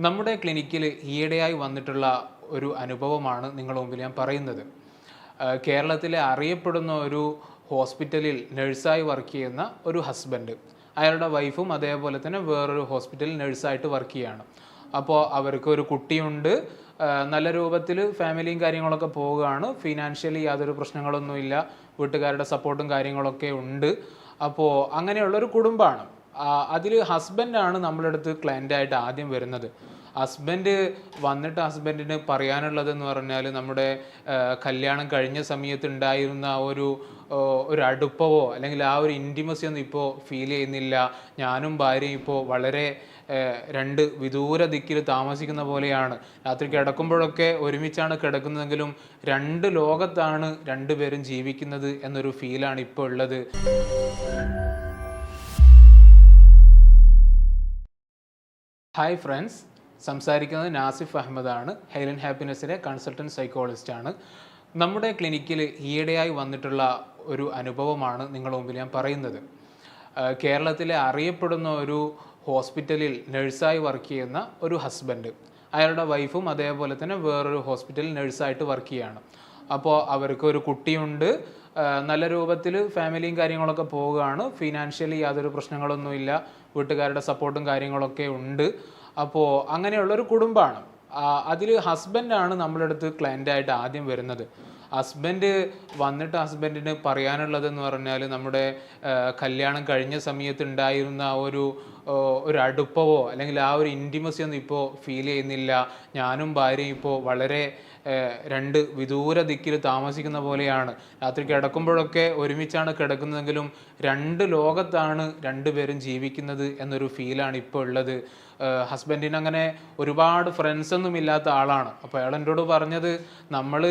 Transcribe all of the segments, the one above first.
നമ്മുടെ ക്ലിനിക്കിൽ ഈയിടെയായി വന്നിട്ടുള്ള ഒരു അനുഭവമാണ് നിങ്ങളുടെ മുമ്പിൽ ഞാൻ പറയുന്നത്. കേരളത്തിലെ അറിയപ്പെടുന്ന ഒരു ഹോസ്പിറ്റലിൽ നഴ്സായി വർക്ക് ചെയ്യുന്ന ഒരു ഹസ്ബൻഡ് അയാളുടെ വൈഫും അതേപോലെ തന്നെ വേറൊരു ഹോസ്പിറ്റലിൽ നഴ്സായിട്ട് വർക്ക് ചെയ്യുകയാണ്. അപ്പോൾ അവർക്ക് ഒരു കുട്ടിയുണ്ട്. നല്ല രൂപത്തിൽ ഫാമിലിയും കാര്യങ്ങളൊക്കെ പോവുകയാണ്. ഫിനാൻഷ്യലി യാതൊരു പ്രശ്നങ്ങളൊന്നുമില്ല. വീട്ടുകാരുടെ സപ്പോർട്ടും കാര്യങ്ങളൊക്കെ ഉണ്ട്. അപ്പോൾ അങ്ങനെയുള്ളൊരു കുടുംബമാണ്. അതിൽ ഹസ്ബൻഡാണ് നമ്മുടെ അടുത്ത് ക്ലയന്റായിട്ട് ആദ്യം വരുന്നത്. ഹസ്ബൻഡ് വന്നിട്ട് ഹസ്ബൻഡിന് പറയാനുള്ളത് എന്ന് പറഞ്ഞാൽ നമ്മുടെ കല്യാണം കഴിഞ്ഞ സമയത്ത് ഉണ്ടായിരുന്ന ഒരു ഒരു അടുപ്പവോ അല്ലെങ്കിൽ ആ ഒരു ഇന്റിമസി ഒന്നും ഇപ്പോൾ ഫീൽ ചെയ്യുന്നില്ല. ഞാനും ഭാര്യയും ഇപ്പോൾ വളരെ രണ്ട് വിദൂര ദിക്കിൽ താമസിക്കുന്ന പോലെയാണ്. രാത്രി കിടക്കുമ്പോഴൊക്കെ ഒരുമിച്ചാണ് കിടക്കുന്നതെങ്കിലും രണ്ട് ലോകത്താണ് രണ്ടുപേരും ജീവിക്കുന്നത് എന്നൊരു ഫീലാണ് ഇപ്പോൾ ഉള്ളത്. ഹായ് ഫ്രണ്ട്സ് സംസാരിക്കുന്നത് നാസിഫ് അഹമ്മദാണ്. ഹെലൻ ഹാപ്പിനെസ്സിലെ കൺസൾട്ടന്റ് സൈക്കോളജിസ്റ്റാണ് നമ്മുടെ ക്ലിനിക്കിൽ ഈയിടെയായി വന്നിട്ടുള്ള ഒരു അനുഭവമാണ് നിങ്ങളുടെ മുമ്പിൽ ഞാൻ പറയുന്നത്. കേരളത്തിലെ അറിയപ്പെടുന്ന ഒരു ഹോസ്പിറ്റലിൽ നഴ്സായി വർക്ക് ചെയ്യുന്ന ഒരു ഹസ്ബൻഡ് അയാളുടെ വൈഫും അതേപോലെ തന്നെ വേറൊരു ഹോസ്പിറ്റലിൽ നഴ്സായിട്ട് വർക്ക് ചെയ്യാണ്. അപ്പോൾ അവർക്ക് ഒരു കുട്ടിയുണ്ട്. നല്ല രൂപത്തിൽ ഫാമിലിയും കാര്യങ്ങളൊക്കെ പോവുകയാണ്. ഫിനാൻഷ്യലി യാതൊരു പ്രശ്നങ്ങളൊന്നുമില്ല. വീട്ടുകാരുടെ സപ്പോർട്ടും കാര്യങ്ങളൊക്കെ ഉണ്ട്. അപ്പോൾ അങ്ങനെയുള്ളൊരു കുടുംബമാണ് അതിൽ ഹസ്ബൻഡാണ് നമ്മുടെ അടുത്ത് ക്ലയന്റായിട്ട് ആദ്യം വരുന്നത്. ഹസ്ബൻഡ് വന്നിട്ട് ഹസ്ബൻഡിന് പറയാനുള്ളതെന്ന് പറഞ്ഞാൽ നമ്മുടെ കല്യാണം കഴിഞ്ഞ സമയത്ത് ഉണ്ടായിരുന്ന ഒരു ഒരു അടുപ്പവോ അല്ലെങ്കിൽ ആ ഒരു ഇന്റിമസി ഒന്നും ഇപ്പോൾ ഫീൽ ചെയ്യുന്നില്ല. ഞാനും ഭാര്യയും ഇപ്പോൾ വളരെ രണ്ട് വിദൂര ദിക്കിൽ താമസിക്കുന്ന പോലെയാണ്. രാത്രി കിടക്കുമ്പോഴൊക്കെ ഒരുമിച്ചാണ് കിടക്കുന്നതെങ്കിലും രണ്ട് ലോകത്താണ് രണ്ടുപേരും ജീവിക്കുന്നത് എന്നൊരു ഫീലാണ് ഇപ്പോൾ ഉള്ളത്. ഹസ്ബൻഡിന് അങ്ങനെ ഒരുപാട് ഫ്രണ്ട്സ് ഒന്നും ഇല്ലാത്ത ആളാണ്. അപ്പോൾ അയാൾ എന്നോട് പറഞ്ഞത് നമ്മൾ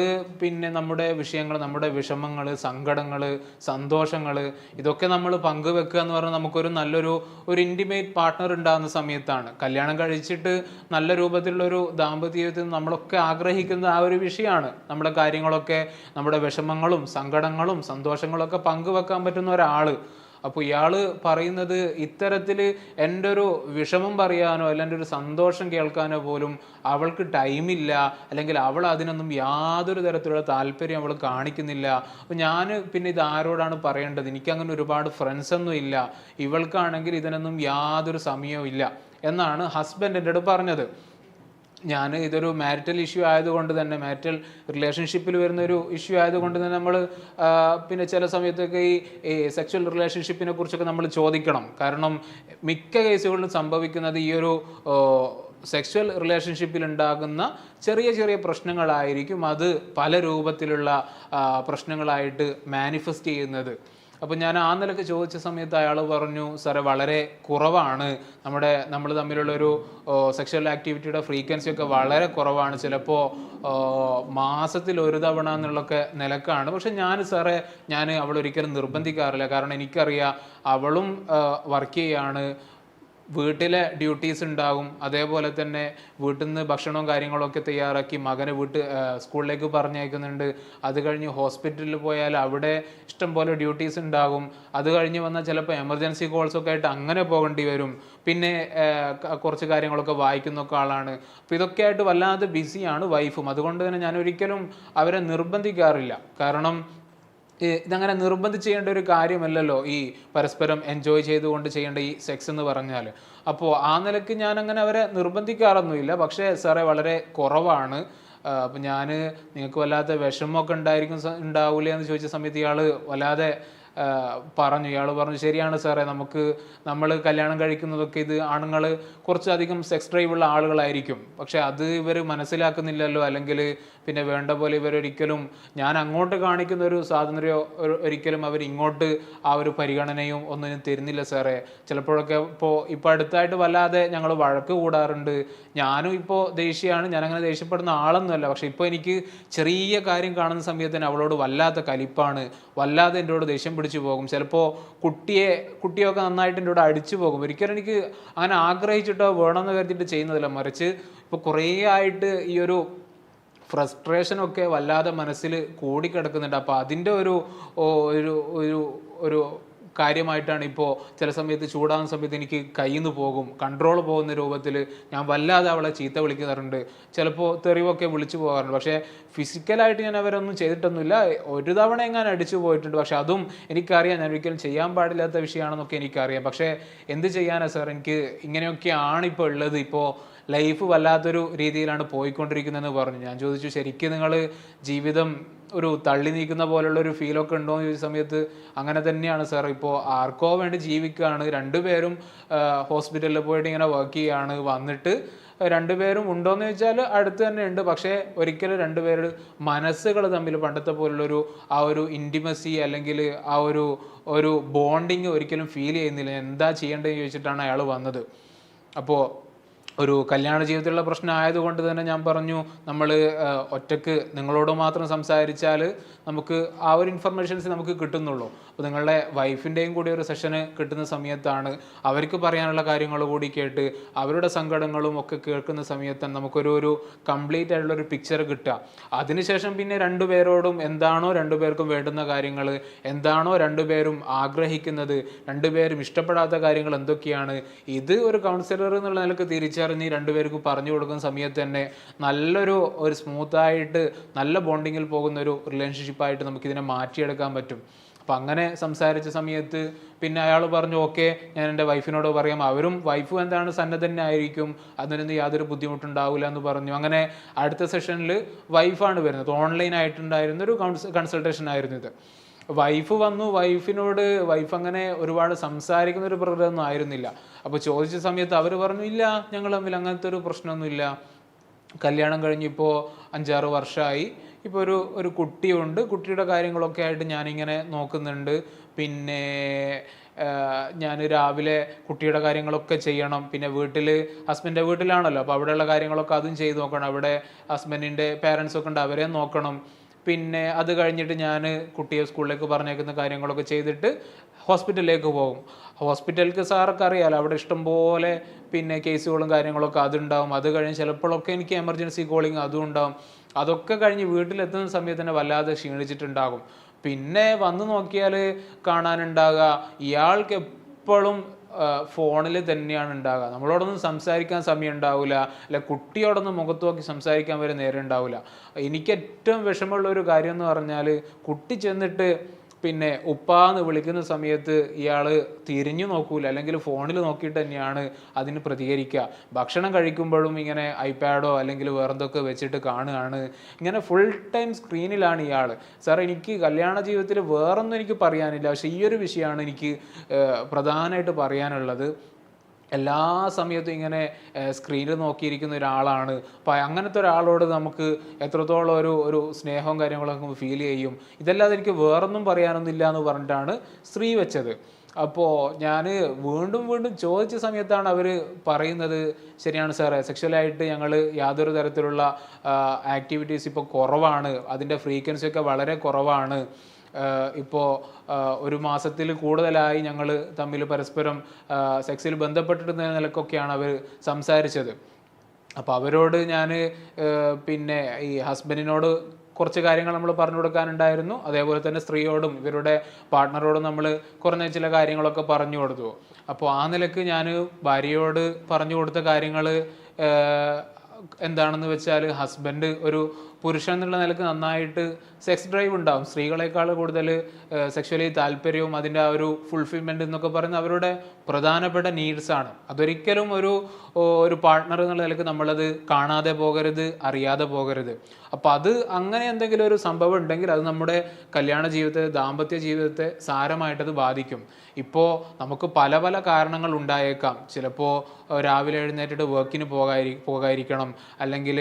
പിന്നെ നമ്മുടെ വിഷയങ്ങൾ നമ്മുടെ വിഷമങ്ങൾ സങ്കടങ്ങൾ സന്തോഷങ്ങൾ ഇതൊക്കെ നമ്മൾ പങ്കുവെക്കുക എന്ന് പറഞ്ഞാൽ നമുക്കൊരു നല്ലൊരു ഒരു ഇന്റിമേറ്റ് പാർട്ട്ണർ ഉണ്ടാകുന്ന സമയത്താണ്. കല്യാണം കഴിച്ചിട്ട് നല്ല രൂപത്തിലുള്ളൊരു ദാമ്പത്യ നമ്മളൊക്കെ ആഗ്രഹിക്കുന്ന ആ ഒരു വിഷയമാണ്. നമ്മുടെ കാര്യങ്ങളൊക്കെ നമ്മുടെ വിഷമങ്ങളും സങ്കടങ്ങളും സന്തോഷങ്ങളൊക്കെ പങ്കുവെക്കാൻ പറ്റുന്ന ഒരാൾ അപ്പോൾ ഇയാൾ പറയുന്നത് ഇത്തരത്തിൽ എന്റെ ഒരു വിഷമം പറയാനോ അല്ല ഒരു സന്തോഷം കേൾക്കാനോ പോലും അവൾക്ക് ടൈമില്ല അല്ലെങ്കിൽ അവൾ അതിനൊന്നും യാതൊരു തരത്തിലുള്ള താല്പര്യം അവൾ കാണിക്കുന്നില്ല. അപ്പോൾ ഞാൻ പിന്നെ ഇത് ആരോടാണ് പറയേണ്ടത്? എനിക്കങ്ങനെ ഒരുപാട് ഫ്രണ്ട്സ് ഒന്നും ഇല്ല. ഇവൾക്കാണെങ്കിൽ ഇതിനൊന്നും യാതൊരു സമയവും ഇല്ല. എന്നാണ് ഹസ്ബൻഡ് എന്റെ അടുത്ത് പറഞ്ഞത്. ഞാൻ ഇതൊരു മാരിറ്റൽ ഇഷ്യൂ ആയതുകൊണ്ട് തന്നെ മാരിറ്റൽ റിലേഷൻഷിപ്പിൽ വരുന്ന ഒരു ഇഷ്യൂ ആയതുകൊണ്ട് തന്നെ നമ്മൾ പിന്നെ ചില സമയത്തൊക്കെ ഈ സെക്ഷൽ റിലേഷൻഷിപ്പിനെ കുറിച്ചൊക്കെ നമ്മൾ ചോദിക്കണം. കാരണം മിക്ക കേസുകളിലും സംഭവിക്കുന്നത് ഈ ഒരു സെക്ഷൽ റിലേഷൻഷിപ്പിൽ ഉണ്ടാകുന്ന ചെറിയ ചെറിയ പ്രശ്നങ്ങളായിരിക്കും അത് പല രൂപത്തിലുള്ള പ്രശ്നങ്ങളായിട്ട് മാനിഫെസ്റ്റ് ചെയ്യുന്നത്. അപ്പോൾ ഞാൻ ആ നിലയ്ക്ക് ചോദിച്ച സമയത്ത് അയാൾ പറഞ്ഞു സാറെ വളരെ കുറവാണ്. നമ്മുടെ നമ്മൾ തമ്മിലുള്ള ഒരു സെക്ഷൽ ആക്ടിവിറ്റിയുടെ ഫ്രീക്വൻസി ഒക്കെ വളരെ കുറവാണ്. ചിലപ്പോൾ മാസത്തിൽ ഒരു തവണ എന്നുള്ളൊക്കെ നിലക്കാണ്. പക്ഷെ ഞാൻ സാറേ ഞാൻ അവളൊരിക്കലും നിർബന്ധിക്കാറില്ല. കാരണം എനിക്കറിയാം അവളും വർക്ക് ചെയ്യാണ്. വീട്ടിലെ ഡ്യൂട്ടീസ് ഉണ്ടാകും അതേപോലെ തന്നെ വീട്ടിൽ നിന്ന് ഭക്ഷണവും കാര്യങ്ങളൊക്കെ തയ്യാറാക്കി മകനെ വീട്ട് സ്കൂളിലേക്ക് പറഞ്ഞയക്കുന്നുണ്ട്. അത് കഴിഞ്ഞ് ഹോസ്പിറ്റലിൽ പോയാൽ അവിടെ ഇഷ്ടംപോലെ ഡ്യൂട്ടീസ് ഉണ്ടാകും. അത് കഴിഞ്ഞ് വന്നാൽ ചിലപ്പോൾ എമർജൻസി കോൾസ് ഒക്കെ ആയിട്ട് അങ്ങനെ പോകേണ്ടി വരും. പിന്നെ കുറച്ച് കാര്യങ്ങളൊക്കെ വായിക്കുന്നൊക്കെ ആളാണ്. അപ്പോൾ ഇതൊക്കെ ആയിട്ട് വല്ലാതെ ബിസിയാണ് വൈഫും അതുകൊണ്ട് തന്നെ ഞാൻ ഒരിക്കലും അവരെ നിർബന്ധിക്കാറില്ല. കാരണം ഇതങ്ങനെ നിർബന്ധിച്ച് ചെയ്യേണ്ട ഒരു കാര്യമല്ലല്ലോ ഈ പരസ്പരം എൻജോയ് ചെയ്തുകൊണ്ട് ചെയ്യേണ്ട ഈ സെക്സ് എന്ന് പറഞ്ഞാൽ അപ്പോൾ ആ നിലയ്ക്ക് ഞാൻ അങ്ങനെ അവരെ നിർബന്ധിക്കാറൊന്നുമില്ല. പക്ഷേ സാറേ വളരെ കുറവാണ്. അപ്പം ഞാൻ നിങ്ങൾക്ക് വല്ലാത്ത വിഷമമൊക്കെ ഉണ്ടായിരിക്കും ഉണ്ടാവില്ല എന്ന് ചോദിച്ച സമയത്ത് ഇയാൾ വല്ലാതെ പറഞ്ഞു ഇയാൾ പറഞ്ഞു ശരിയാണ് സാറേ നമുക്ക് നമ്മൾ കല്യാണം കഴിക്കുന്നതൊക്കെ ഇത് ആണുങ്ങൾ കുറച്ചധികം സെക്സ് ഡ്രൈവുള്ള ആളുകളായിരിക്കും. പക്ഷെ അത് ഇവർ മനസ്സിലാക്കുന്നില്ലല്ലോ അല്ലെങ്കിൽ പിന്നെ വേണ്ട പോലെ ഇവരൊരിക്കലും ഞാൻ അങ്ങോട്ട് കാണിക്കുന്ന ഒരു സ്വാതന്ത്ര്യമോ ഒരു- ഒരിക്കലും അവർ ഇങ്ങോട്ട് ആ ഒരു പരിഗണനയും ഒന്നും തരുന്നില്ല സാറേ. ചിലപ്പോഴൊക്കെ ഇപ്പോൾ ഇപ്പോൾ അടുത്തായിട്ട് വല്ലാതെ ഞങ്ങൾ വഴക്ക് കൂടാറുണ്ട്. ഞാനും ഇപ്പോൾ ദേഷ്യമാണ് ഞാനങ്ങനെ ദേഷ്യപ്പെടുന്ന ആളൊന്നുമല്ല. പക്ഷെ ഇപ്പോൾ എനിക്ക് ചെറിയ കാര്യം കാണുന്ന സമയത്ത് തന്നെ അവളോട് വല്ലാത്ത കലിപ്പാണ്. വല്ലാതെ എന്നോട് ദേഷ്യം പിടിച്ചു പോകും. ചിലപ്പോൾ കുട്ടിയെ കുട്ടിയൊക്കെ നന്നായിട്ട് എന്റെ കൂടെ അടിച്ചു പോകും. ഒരിക്കലും എനിക്ക് അങ്ങനെ ആഗ്രഹിച്ചിട്ടോ വേണമെന്ന് കരുതിയിട്ട് ചെയ്യുന്നതല്ല. മറിച്ച് ഇപ്പോൾ കുറേ ആയിട്ട് ഈ ഒരു ഫ്രസ്ട്രേഷനൊക്കെ വല്ലാതെ മനസ്സിൽ കൂടിക്കിടക്കുന്നുണ്ട്. അപ്പോൾ അതിന്റെ ഒരു ഒരു ഒരു കാര്യമായിട്ടാണ് ഇപ്പോൾ ചില സമയത്ത് ചൂടാകുന്ന സമയത്ത് എനിക്ക് കയ്യിൽ നിന്ന് പോകും കൺട്രോൾ പോകുന്ന രൂപത്തിൽ ഞാൻ വല്ലാതെ അവളെ ചീത്ത വിളിക്കാറുണ്ട്. ചിലപ്പോൾ തെറിവൊക്കെ വിളിച്ചു പോകാറുണ്ട്. പക്ഷേ ഫിസിക്കലായിട്ട് ഞാൻ അവരൊന്നും ചെയ്തിട്ടൊന്നുമില്ല. ഒരു തവണ എങ്ങാൻ അടിച്ചു പോയിട്ടുണ്ട്. പക്ഷെ അതും എനിക്കറിയാം. ഞാൻ ഒരിക്കലും ചെയ്യാൻ പാടില്ലാത്ത വിഷയമാണെന്നൊക്കെ എനിക്കറിയാം. പക്ഷേ എന്ത് ചെയ്യാനാ സാർ? എനിക്ക് ഇങ്ങനെയൊക്കെയാണ് ഇപ്പോൾ ഉള്ളത്. ഇപ്പോൾ ലൈഫ് വല്ലാത്തൊരു രീതിയിലാണ് പോയിക്കൊണ്ടിരിക്കുന്നതെന്ന് പറഞ്ഞു. ഞാൻ ചോദിച്ചു ശരിക്കും നിങ്ങൾ ജീവിതം ഒരു തള്ളി നീക്കുന്ന പോലുള്ള ഒരു ഫീലൊക്കെ ഉണ്ടോ എന്ന് ചോദിച്ച സമയത്ത് അങ്ങനെ തന്നെയാണ് സാർ ഇപ്പോൾ ആർക്കോ വേണ്ടി ജീവിക്കുകയാണ്. രണ്ടുപേരും ഹോസ്പിറ്റലിൽ പോയിട്ട് ഇങ്ങനെ വർക്ക് ചെയ്യുകയാണ് വന്നിട്ട് രണ്ടുപേരും ഉണ്ടോയെന്ന് ചോദിച്ചാൽ അടുത്ത് തന്നെ ഉണ്ട്. പക്ഷേ ഒരിക്കലും രണ്ടുപേരുടെ മനസ്സുകൾ തമ്മിൽ പണ്ടത്തെ പോലുള്ളൊരു ആ ഒരു ഇന്റിമസി അല്ലെങ്കിൽ ആ ഒരു ഒരു ബോണ്ടിങ് ഒരിക്കലും ഫീൽ ചെയ്യുന്നില്ല. എന്താ ചെയ്യേണ്ടതെന്ന് ചോദിച്ചിട്ടാണ് അയാൾ വന്നത്. അപ്പോൾ ഒരു കല്യാണ ജീവിതത്തിലുള്ള പ്രശ്നം ആയതുകൊണ്ട് തന്നെ ഞാൻ പറഞ്ഞു നമ്മൾ ഒറ്റയ്ക്ക് നിങ്ങളോട് മാത്രം സംസാരിച്ചാൽ നമുക്ക് ആ ഒരു ഇൻഫർമേഷൻസ് നമുക്ക് കിട്ടുന്നുള്ളൂ. അപ്പോൾ നിങ്ങളുടെ വൈഫിന്റെയും കൂടി ഒരു സെഷന് കിട്ടുന്ന സമയത്താണ് അവർക്ക് പറയാനുള്ള കാര്യങ്ങൾ കൂടി കേട്ട് അവരുടെ സങ്കടങ്ങളും ഒക്കെ കേൾക്കുന്ന സമയത്താണ് നമുക്കൊരു ഒരു കംപ്ലീറ്റ് ആയിട്ടുള്ള ഒരു പിക്ചർ കിട്ടുക. അതിനുശേഷം പിന്നെ രണ്ടുപേരോടും എന്താണോ രണ്ടുപേർക്കും വേണ്ടുന്ന കാര്യങ്ങൾ എന്താണോ രണ്ടുപേരും ആഗ്രഹിക്കുന്നത് രണ്ടുപേരും ഇഷ്ടപ്പെടാത്ത കാര്യങ്ങൾ എന്തൊക്കെയാണ് ഇത് ഒരു കൗൺസിലർ എന്നുള്ള നിലയ്ക്ക് തിരിച്ചറിഞ്ഞ് രണ്ടുപേർക്കും പറഞ്ഞു കൊടുക്കുന്ന സമയത്ത് തന്നെ നല്ലൊരു ഒരു സ്മൂത്തായിട്ട് നല്ല ബോണ്ടിങ്ങിൽ പോകുന്ന ഒരു റിലേഷൻഷിപ്പായിട്ട് നമുക്കിതിനെ മാറ്റിയെടുക്കാൻ പറ്റും. അപ്പം അങ്ങനെ സംസാരിച്ച സമയത്ത് പിന്നെ അയാൾ പറഞ്ഞു ഓക്കെ ഞാൻ എന്റെ വൈഫിനോട് പറയാം. അവരും വൈഫും എന്താണ് സന്നദ്ധനായിരിക്കും അതിനൊന്നും യാതൊരു ബുദ്ധിമുട്ടുണ്ടാവില്ല എന്ന് പറഞ്ഞു. അങ്ങനെ അടുത്ത സെഷനിൽ വൈഫാണ് വരുന്നത്. ഓൺലൈൻ ആയിട്ടുണ്ടായിരുന്ന ഒരു കൺസൾട്ടേഷൻ ആയിരുന്നു ഇത്. വൈഫ് വന്നു വൈഫിനോട് വൈഫ് അങ്ങനെ ഒരുപാട് സംസാരിക്കുന്ന ഒരു പ്രകൃതമൊന്നും ആയിരുന്നില്ല. അപ്പോൾ ചോദിച്ച സമയത്ത് അവർ പറഞ്ഞു ഇല്ല ഞങ്ങൾ തമ്മിൽ അങ്ങനത്തെ ഒരു പ്രശ്നമൊന്നുമില്ല. കല്യാണം കഴിഞ്ഞിപ്പോൾ അഞ്ചാറ് വർഷമായി ഇപ്പോൾ ഒരു ഒരു കുട്ടിയുണ്ട്. കുട്ടിയുടെ കാര്യങ്ങളൊക്കെ ആയിട്ട് ഞാനിങ്ങനെ നോക്കുന്നുണ്ട്. പിന്നെ ഞാൻ രാവിലെ കുട്ടിയുടെ കാര്യങ്ങളൊക്കെ ചെയ്യണം. പിന്നെ വീട്ടിൽ ഹസ്ബൻഡിന്റെ വീട്ടിലാണല്ലോ. അപ്പോൾ അവിടെയുള്ള കാര്യങ്ങളൊക്കെ അതും ചെയ്ത് നോക്കണം. അവിടെ ഹസ്ബൻഡിന്റെ പേരൻസൊക്കെ ഉണ്ട് അവരെ നോക്കണം. പിന്നെ അത് കഴിഞ്ഞിട്ട് ഞാൻ കുട്ടിയെ സ്കൂളിലേക്ക് പറഞ്ഞേക്കുന്ന കാര്യങ്ങളൊക്കെ ചെയ്തിട്ട് ഹോസ്പിറ്റലിലേക്ക് പോകും. ഹോസ്പിറ്റലിലേക്ക് സാറൊക്കെ അറിയാലോ അവിടെ ഇഷ്ടംപോലെ പിന്നെ കേസുകളും കാര്യങ്ങളൊക്കെ അതുണ്ടാവും. അത് കഴിഞ്ഞ് ചിലപ്പോഴൊക്കെ എനിക്ക് എമർജൻസി കോളിങ് അതും ഉണ്ടാവും. അതൊക്കെ കഴിഞ്ഞ് വീട്ടിലെത്തുന്ന സമയത്ത് തന്നെ വല്ലാതെ ക്ഷീണിച്ചിട്ടുണ്ടാകും. പിന്നെ വന്നു നോക്കിയാൽ കാണാനുണ്ടാകുക ഇയാൾക്ക് എപ്പോഴും ഫോണിൽ തന്നെയാണ് ഉണ്ടാകുക നമ്മളോടൊന്നും സംസാരിക്കാൻ സമയം ഉണ്ടാവില്ല അല്ല കുട്ടിയോടൊന്നും മുഖത്ത് നോക്കി സംസാരിക്കാൻ വരെ നേരം ഉണ്ടാവില്ല എനിക്ക് ഏറ്റവും വിഷമമുള്ള ഒരു കാര്യം എന്ന് പറഞ്ഞാൽ കുട്ടി ചെന്നിട്ട് പിന്നെ ഉപ്പാന്ന് വിളിക്കുന്ന സമയത്ത് ഇയാൾ തിരിഞ്ഞു നോക്കൂല അല്ലെങ്കിൽ ഫോണിൽ നോക്കിയിട്ട് തന്നെയാണ് അതിന് പ്രതികരിക്കുക ഭക്ഷണം കഴിക്കുമ്പോഴും ഇങ്ങനെ ഐപാഡോ അല്ലെങ്കിൽ വേറെന്തൊക്കെ വെച്ചിട്ട് കാണുകയാണ്. ഇങ്ങനെ ഫുൾ ടൈം സ്ക്രീനിലാണ് ഇയാൾ സാർ എനിക്ക് കല്യാണ ജീവിതത്തിൽ വേറൊന്നും എനിക്ക് പറയാനില്ല. പക്ഷേ ഈ ഒരു വിഷയമാണ് എനിക്ക് പ്രധാനമായിട്ട് പറയാനുള്ളത്. എല്ലാ സമയത്തും ഇങ്ങനെ സ്ക്രീനിൽ നോക്കിയിരിക്കുന്ന ഒരാളാണ്. അപ്പം അങ്ങനത്തെ ഒരാളോട് നമുക്ക് എത്രത്തോളം ഒരു ഒരു സ്നേഹവും കാര്യങ്ങളൊക്കെ ഫീൽ ചെയ്യും. ഇതല്ലാതെ എനിക്ക് വേറൊന്നും പറയാനൊന്നുമില്ല എന്ന് പറഞ്ഞിട്ടാണ് സ്ത്രീ വെച്ചത്. അപ്പോൾ ഞാൻ വീണ്ടും വീണ്ടും ചോദിച്ച സമയത്താണ് അവർ പറയുന്നത് ശരിയാണ് സാറേ സെക്ഷലായിട്ട് ഞങ്ങൾ യാതൊരു തരത്തിലുള്ള ആക്ടിവിറ്റീസ് ഇപ്പോൾ കുറവാണ്. അതിന്റെ ഫ്രീക്വൻസി ഒക്കെ വളരെ കുറവാണ്. ഇപ്പോൾ ഒരു മാസത്തിൽ കൂടുതലായി ഞങ്ങൾ തമ്മിൽ പരസ്പരം സെക്സിൽ ബന്ധപ്പെട്ടിരുന്ന നിലക്കൊക്കെയാണ് അവർ സംസാരിച്ചത്. അപ്പോൾ അവരോട് ഞാൻ പിന്നെ ഈ ഹസ്ബൻഡിനോട് കുറച്ച് കാര്യങ്ങൾ നമ്മൾ പറഞ്ഞു കൊടുക്കാനുണ്ടായിരുന്നു. അതേപോലെ തന്നെ സ്ത്രീയോടും ഇവരുടെ പാർട്ട്ണറോടും നമ്മൾ കുറഞ്ഞ ചില കാര്യങ്ങളൊക്കെ പറഞ്ഞു കൊടുത്തു. അപ്പോൾ ആ നിലയ്ക്ക് ഞാൻ ഭാര്യയോട് പറഞ്ഞു കൊടുത്ത കാര്യങ്ങൾ എന്താണെന്ന് വെച്ചാൽ ഹസ്ബൻഡ് ഒരു പുരുഷൻ എന്നുള്ള നിലയ്ക്ക് നന്നായിട്ട് സെക്സ് ഡ്രൈവ് ഉണ്ടാവും. സ്ത്രീകളെക്കാൾ കൂടുതൽ സെക്ഷലി താല്പര്യവും അതിന്റെ ആ ഒരു ഫുൾഫിൽമെന്റ് എന്നൊക്കെ പറയുന്ന അവരുടെ പ്രധാനപ്പെട്ട നീഡ്സാണ് അതൊരിക്കലും ഒരു ഒരു പാർട്ട്ണർ എന്നുള്ള നിലയ്ക്ക് നമ്മളത് കാണാതെ പോകരുത് അറിയാതെ പോകരുത്. അപ്പം അത് അങ്ങനെ എന്തെങ്കിലും ഒരു സംഭവം ഉണ്ടെങ്കിൽ അത് നമ്മുടെ കല്യാണ ജീവിതത്തെ ദാമ്പത്യ ജീവിതത്തെ സാരമായിട്ടത് ബാധിക്കും. ഇപ്പോൾ നമുക്ക് പല പല കാരണങ്ങൾ ഉണ്ടായേക്കാം. ചിലപ്പോൾ രാവിലെ എഴുന്നേറ്റിട്ട് വർക്കിന് പോകാതിരി പോകാതിരിക്കണം അല്ലെങ്കിൽ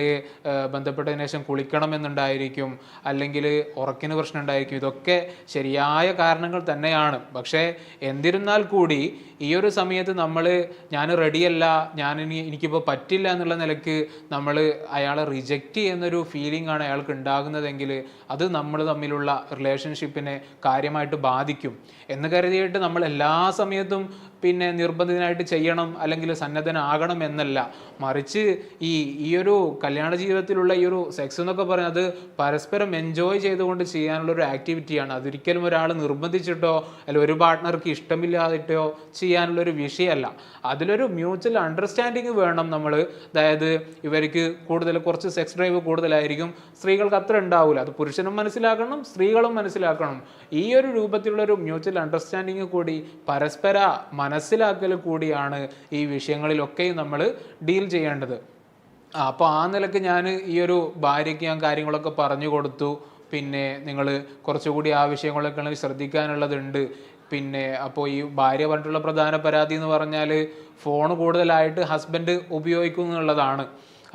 ബന്ധപ്പെട്ടതിന് ശേഷം കുളിക്കണം എന്നുണ്ടായിരിക്കും അല്ലെങ്കിൽ ഉറക്കിന് പ്രശ്നം ഉണ്ടായിരിക്കും ഇതൊക്കെ ശരിയായ കാരണങ്ങൾ തന്നെയാണ്. പക്ഷേ എന്നിരുന്നാൽ കൂടി ഈ ഒരു സമയത്ത് നമ്മൾ ഞാൻ റെഡിയല്ല ഞാൻ ഇനി എനിക്കിപ്പോൾ പറ്റില്ല എന്നുള്ള നിലയ്ക്ക് നമ്മൾ അയാളെ റിജക്റ്റ് ചെയ്യുന്നൊരു ഫീലിംഗ് ആണ് അയാൾക്ക് ഉണ്ടാകുന്നതെങ്കിൽ അത് നമ്മൾ തമ്മിലുള്ള റിലേഷൻഷിപ്പിനെ കാര്യമായിട്ട് ബാധിക്കും. എന്ന് കരുതിയിട്ട് നമ്മൾ എല്ലാ സമയത്തും പിന്നെ നിർബന്ധിതനായിട്ട് ചെയ്യണം അല്ലെങ്കിൽ സന്നദ്ധനാകണം എന്നല്ല. മറിച്ച് ഈ ഈ ഒരു കല്യാണ ജീവിതത്തിലുള്ള ഈ ഒരു സെക്സ് എന്നൊക്കെ എന്നൊക്കെ പറയുന്നത് പരസ്പരം എൻജോയ് ചെയ്തുകൊണ്ട് ചെയ്യാനുള്ള ഒരു ആക്ടിവിറ്റിയാണ് അതൊരിക്കലും ഒരാൾ നിർബന്ധിച്ചിട്ടോ അല്ല ഒരു പാർട്ട്ണർക്ക് ഇഷ്ടമില്ലാതിട്ടോ ചെയ്യാനുള്ള ഒരു വിഷയമല്ല. അതിലൊരു മ്യൂച്വൽ അണ്ടർസ്റ്റാൻഡിങ് വേണം നമ്മൾ അതായത് ഇവർക്ക് കൂടുതൽ കുറച്ച് സെക്സ് ഡ്രൈവ് കൂടുതലായിരിക്കും. സ്ത്രീകൾക്ക് അത്ര ഉണ്ടാവില്ല അത് പുരുഷനും മനസ്സിലാക്കണം സ്ത്രീകളും മനസ്സിലാക്കണം. ഈ ഒരു രൂപത്തിലുള്ള ഒരു മ്യൂച്വൽ അണ്ടർസ്റ്റാൻഡിങ് കൂടി പരസ്പര മനസ്സിലാക്കൽ കൂടിയാണ് ഈ വിഷയങ്ങളിലൊക്കെയും നമ്മൾ ഡീൽ ചെയ്യേണ്ടത്. അപ്പോൾ ആ നിലയ്ക്ക് ഞാൻ ഈ ഒരു ഭാര്യയ്ക്ക് ഞാൻ കാര്യങ്ങളൊക്കെ പറഞ്ഞു കൊടുത്തു. പിന്നെ നിങ്ങൾ കുറച്ചുകൂടി ആ വിഷയങ്ങളൊക്കെ ശ്രദ്ധിക്കാനുള്ളതുണ്ട്. പിന്നെ അപ്പോൾ ഈ ഭാര്യ പറഞ്ഞിട്ടുള്ള പ്രധാന പരാതി എന്ന് പറഞ്ഞാൽ ഫോൺ കൂടുതലായിട്ട് ഹസ്ബൻഡ് ഉപയോഗിക്കും എന്നുള്ളതാണ്.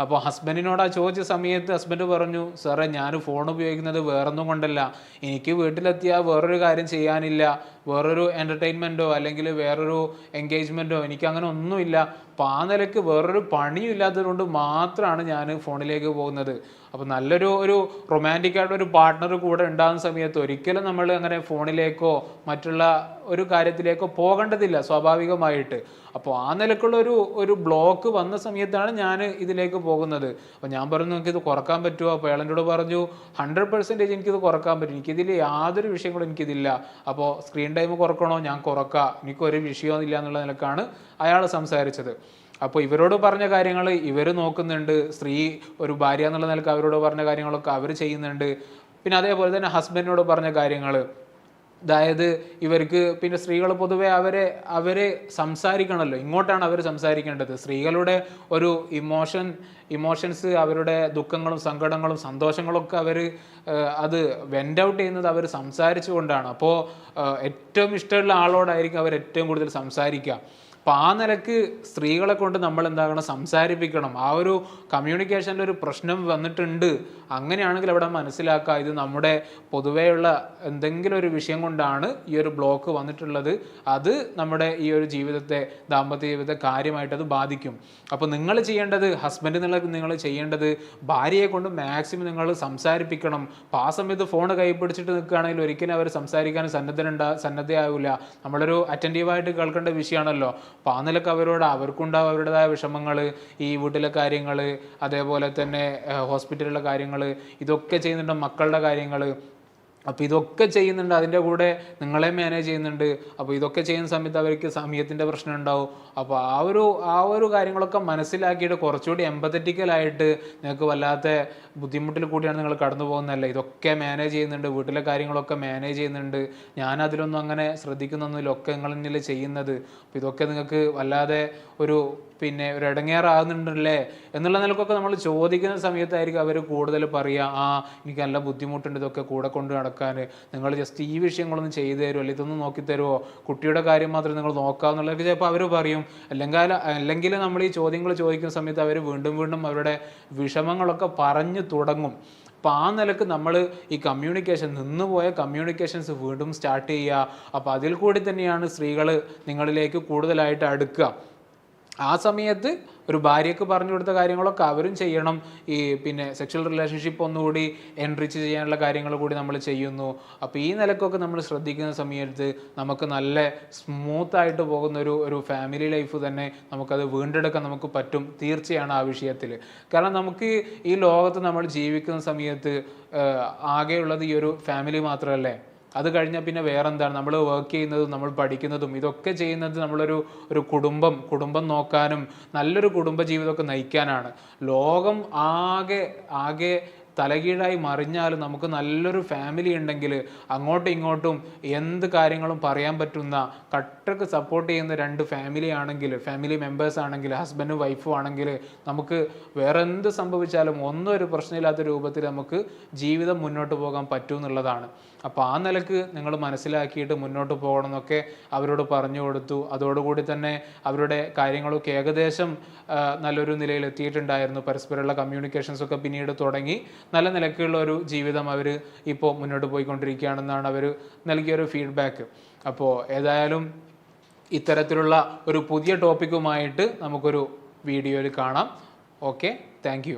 അപ്പോൾ ഹസ്ബൻഡിനോട് ആ ചോദിച്ച സമയത്ത് ഹസ്ബൻഡ് പറഞ്ഞു സാറേ ഞാൻ ഫോൺ ഉപയോഗിക്കുന്നത് വേറൊന്നും കൊണ്ടല്ല. എനിക്ക് വീട്ടിലെത്തിയാൽ വേറൊരു കാര്യം ചെയ്യാനില്ല. വേറൊരു എന്റർടൈൻമെന്റോ അല്ലെങ്കിൽ വേറൊരു എൻഗേജ്മെന്റോ എനിക്ക് അങ്ങനെ ഒന്നുമില്ല. അപ്പോൾ ആ നിലയ്ക്ക് വേറൊരു പണിയും ഇല്ലാത്തതുകൊണ്ട് മാത്രമാണ് ഞാൻ ഫോണിലേക്ക് പോകുന്നത്. അപ്പോൾ നല്ലൊരു ഒരു റൊമാന്റിക് ഒരു പാർട്ട്ണർ കൂടെ ഉണ്ടാകുന്ന സമയത്ത് ഒരിക്കലും നമ്മൾ അങ്ങനെ ഫോണിലേക്കോ മറ്റുള്ള ഒരു കാര്യത്തിലേക്കോ പോകേണ്ടതില്ല സ്വാഭാവികമായിട്ട്. അപ്പോൾ ആ നിലക്കുള്ള ഒരു ഒരു ബ്ലോക്ക് വന്ന സമയത്താണ് ഞാൻ ഇതിലേക്ക് പോകുന്നത്. അപ്പോൾ ഞാൻ പറഞ്ഞു നിങ്ങൾക്ക് ഇത് കുറയ്ക്കാൻ പറ്റുമോ അപ്പോൾ അയാളെന്നോട് പറഞ്ഞു ഹൺഡ്രഡ് പെർസെന്റേജ് എനിക്കിത് കുറയ്ക്കാൻ പറ്റും. എനിക്കിതിൽ യാതൊരു വിഷയങ്ങളും എനിക്കിതില്ല. അപ്പോൾ സ്ക്രീൻ ടൈം കുറക്കണോ? ഞാൻ കുറക്കാം. എനിക്കൊരു വിഷയമൊന്നുമില്ല എന്നുള്ള നിലക്കാണ് അയാൾ സംസാരിച്ചത്. അപ്പോൾ ഇവരോട് പറഞ്ഞ കാര്യങ്ങൾ ഇവർ നോക്കുന്നുണ്ട്. സ്ത്രീ ഒരു ഭാര്യ എന്നുള്ള നിലയ്ക്ക് അവരോട് പറഞ്ഞ കാര്യങ്ങളൊക്കെ അവർ ചെയ്യുന്നുണ്ട്. പിന്നെ അതേപോലെ തന്നെ ഹസ്ബൻഡിനോട് പറഞ്ഞ കാര്യങ്ങൾ അതായത് ഇവർക്ക് പിന്നെ സ്ത്രീകൾ പൊതുവെ അവരെ അവരെ സംസാരിക്കണമല്ലോ. ഇങ്ങോട്ടാണ് അവർ സംസാരിക്കേണ്ടത്. സ്ത്രീകളുടെ ഒരു ഇമോഷൻ ഇമോഷൻസ് അവരുടെ ദുഃഖങ്ങളും സങ്കടങ്ങളും സന്തോഷങ്ങളൊക്കെ അവർ അത് വെന്റ് ഔട്ട് ചെയ്യുന്നത് അവർ സംസാരിച്ചുകൊണ്ടാണ്. അപ്പോൾ ഏറ്റവും ഇഷ്ടമുള്ള ആളോടായിരിക്കും അവർ ഏറ്റവും കൂടുതൽ സംസാരിക്കുക. അപ്പം ആ നിലയ്ക്ക് സ്ത്രീകളെ കൊണ്ട് നമ്മൾ എന്താകണം സംസാരിപ്പിക്കണം. ആ ഒരു കമ്മ്യൂണിക്കേഷനിൽ ഒരു പ്രശ്നം വന്നിട്ടുണ്ട്. അങ്ങനെയാണെങ്കിൽ അവിടെ മനസ്സിലാക്കുക ഇത് നമ്മുടെ പൊതുവെയുള്ള എന്തെങ്കിലും ഒരു വിഷയം കൊണ്ടാണ് ഈ ഒരു ബ്ലോക്ക് വന്നിട്ടുള്ളത്. അത് നമ്മുടെ ഈ ഒരു ജീവിതത്തെ ദാമ്പത്യ ജീവിതത്തെ കാര്യമായിട്ട് അത് ബാധിക്കും. അപ്പോൾ നിങ്ങൾ ചെയ്യേണ്ടത് ഹസ്ബൻഡ് എന്നുള്ള നിങ്ങൾ ചെയ്യേണ്ടത് ഭാര്യയെ കൊണ്ട് മാക്സിമം നിങ്ങൾ സംസാരിപ്പിക്കണം. അപ്പോൾ ആ സമയത്ത് ഫോൺ കൈ പിടിച്ചിട്ട് നിൽക്കുകയാണെങ്കിൽ ഒരിക്കലും അവർ സംസാരിക്കാൻ സന്നദ്ധനുണ്ടാ സന്നദ്ധയാവില്ല നമ്മളൊരു അറ്റന്റീവായിട്ട് കേൾക്കേണ്ട വിഷയമാണല്ലോ. അപ്പോൾ ആ നിലയ്ക്ക് അവരോട് അവർക്കുണ്ടാവും അവരുടേതായ വിഷമങ്ങൾ ഈ വീട്ടിലെ കാര്യങ്ങൾ അതേപോലെ തന്നെ ഹോസ്പിറ്റലിലെ കാര്യങ്ങൾ ഇതൊക്കെ ചെയ്യുന്നുണ്ട് മക്കളുടെ കാര്യങ്ങൾ അപ്പോൾ ഇതൊക്കെ ചെയ്യുന്നുണ്ട് അതിന്റെ കൂടെ നിങ്ങളെ മാനേജ് ചെയ്യുന്നുണ്ട്. അപ്പോൾ ഇതൊക്കെ ചെയ്യുന്ന സമയത്ത് അവർക്ക് സമയത്തിന്റെ പ്രശ്നം ഉണ്ടാവും. അപ്പോൾ ആ ഒരു ആ ഒരു കാര്യങ്ങളൊക്കെ മനസ്സിലാക്കിയിട്ട് കുറച്ചുകൂടി എമ്പത്തറ്റിക്കലായിട്ട് നിങ്ങൾക്ക് വല്ലാത്ത ബുദ്ധിമുട്ടിൽ കൂടിയാണ് നിങ്ങൾ കടന്നു പോകുന്നതല്ല. ഇതൊക്കെ മാനേജ് ചെയ്യുന്നുണ്ട് വീട്ടിലെ കാര്യങ്ങളൊക്കെ മാനേജ് ചെയ്യുന്നുണ്ട്. ഞാൻ അതിലൊന്നും അങ്ങനെ ശ്രദ്ധിക്കുന്നൊന്നുമില്ല. ഒക്കെ നിങ്ങൾ ചെയ്യുന്നത്. അപ്പോൾ ഇതൊക്കെ നിങ്ങൾക്ക് വല്ലാതെ ഒരു പിന്നെ ഒരു ഇടങ്ങേറാകുന്നുണ്ടല്ലേ എന്നുള്ള നിലക്കൊക്കെ നമ്മൾ ചോദിക്കുന്ന സമയത്തായിരിക്കും അവർ കൂടുതൽ പറയുക ആ എനിക്ക് നല്ല ബുദ്ധിമുട്ടുണ്ട് ഇതൊക്കെ കൂടെ കൊണ്ട് നടക്കാൻ. നിങ്ങൾ ജസ്റ്റ് ഈ വിഷയങ്ങളൊന്നും ചെയ്തു തരുമോ? അല്ലെങ്കിൽ ഇതൊന്നും നോക്കി തരുമോ? കുട്ടിയുടെ കാര്യം മാത്രം നിങ്ങൾ നോക്കാമെന്നുള്ളതൊക്കെ ചിലപ്പോൾ അവർ പറയും. അല്ലെങ്കിൽ അല്ലെങ്കിൽ നമ്മൾ ഈ ചോദ്യങ്ങൾ ചോദിക്കുന്ന സമയത്ത് അവർ വീണ്ടും വീണ്ടും അവരുടെ വിഷമങ്ങളൊക്കെ പറഞ്ഞു തുടങ്ങും. അപ്പോൾ ആ നിലയ്ക്ക് നമ്മൾ ഈ കമ്മ്യൂണിക്കേഷൻ നിന്നുപോയ കമ്മ്യൂണിക്കേഷൻസ് വീണ്ടും സ്റ്റാർട്ട് ചെയ്യുക. അപ്പോൾ അതിൽ കൂടി തന്നെയാണ് സ്ത്രീകൾ നിങ്ങളിലേക്ക് കൂടുതലായിട്ട് അടുക്കുക. ആ സമയത്ത് ഒരു ഭാര്യയ്ക്ക് പറഞ്ഞു കൊടുത്ത കാര്യങ്ങളൊക്കെ അവരും ചെയ്യണം. ഈ പിന്നെ സെക്ഷൽ റിലേഷൻഷിപ്പ് ഒന്നുകൂടി എൻറിച്ച് ചെയ്യാനുള്ള കാര്യങ്ങൾ കൂടി നമ്മൾ ചെയ്യുന്നു. അപ്പോൾ ഈ നിലക്കൊക്കെ നമ്മൾ ശ്രദ്ധിക്കുന്ന സമയത്ത് നമുക്ക് നല്ല സ്മൂത്തായിട്ട് പോകുന്ന ഒരു ഒരു ഫാമിലി ലൈഫ് തന്നെ നമുക്കത് വീണ്ടെടുക്കാൻ നമുക്ക് പറ്റും തീർച്ചയാണ് ആ വിഷയത്തിൽ കാരണം നമുക്ക് ഈ ലോകത്ത് നമ്മൾ ജീവിക്കുന്ന സമയത്ത് ആകെയുള്ളത് ഈ ഒരു ഫാമിലി മാത്രമല്ലേ? അത് കഴിഞ്ഞാൽ പിന്നെ വേറെ എന്താണ് നമ്മൾ വർക്ക് ചെയ്യുന്നതും നമ്മൾ പഠിക്കുന്നതും ഇതൊക്കെ ചെയ്യുന്നത് നമ്മളൊരു ഒരു കുടുംബം കുടുംബം നോക്കാനും നല്ലൊരു കുടുംബ ജീവിതമൊക്കെ നയിക്കാനാണ്. ലോകം ആകെ ആകെ തലകീഴായി മറിഞ്ഞാലും നമുക്ക് നല്ലൊരു ഫാമിലി ഉണ്ടെങ്കിൽ അങ്ങോട്ടും ഇങ്ങോട്ടും എന്ത് കാര്യങ്ങളും പറയാൻ പറ്റുന്ന കട്ടക്ക് സപ്പോർട്ട് ചെയ്യുന്ന രണ്ട് ഫാമിലി ആണെങ്കിൽ ഫാമിലി മെമ്പേഴ്സ് ആണെങ്കിൽ ഹസ്ബൻഡും വൈഫും ആണെങ്കിൽ നമുക്ക് വേറെ എന്ത് സംഭവിച്ചാലും ഒന്നും ഒരു പ്രശ്നമില്ലാത്ത രൂപത്തിൽ നമുക്ക് ജീവിതം മുന്നോട്ട് പോകാൻ പറ്റും എന്നുള്ളതാണ്. അപ്പോൾ ആ നിലയ്ക്ക് നിങ്ങൾ മനസ്സിലാക്കിയിട്ട് മുന്നോട്ട് പോകണം എന്നൊക്കെ അവരോട് പറഞ്ഞു കൊടുത്തു. അതോടുകൂടി തന്നെ അവരുടെ കാര്യങ്ങളൊക്കെ ഏകദേശം നല്ലൊരു നിലയിൽ എത്തിയിട്ടുണ്ടായിരുന്നു. പരസ്പരമുള്ള കമ്മ്യൂണിക്കേഷൻസ് ഒക്കെ പിന്നീട് തുടങ്ങി. നല്ല നിലക്കുള്ള ഒരു ജീവിതം അവർ ഇപ്പോൾ മുന്നോട്ട് പോയിക്കൊണ്ടിരിക്കുകയാണെന്നാണ് അവർ നൽകിയ ഒരു ഫീഡ്ബാക്ക് അപ്പോൾ ഏതായാലും ഇത്തരത്തിലുള്ള ഒരു പുതിയ ടോപ്പിക്കുമായിട്ട് നമുക്കൊരു വീഡിയോയിൽ കാണാം. Okay thank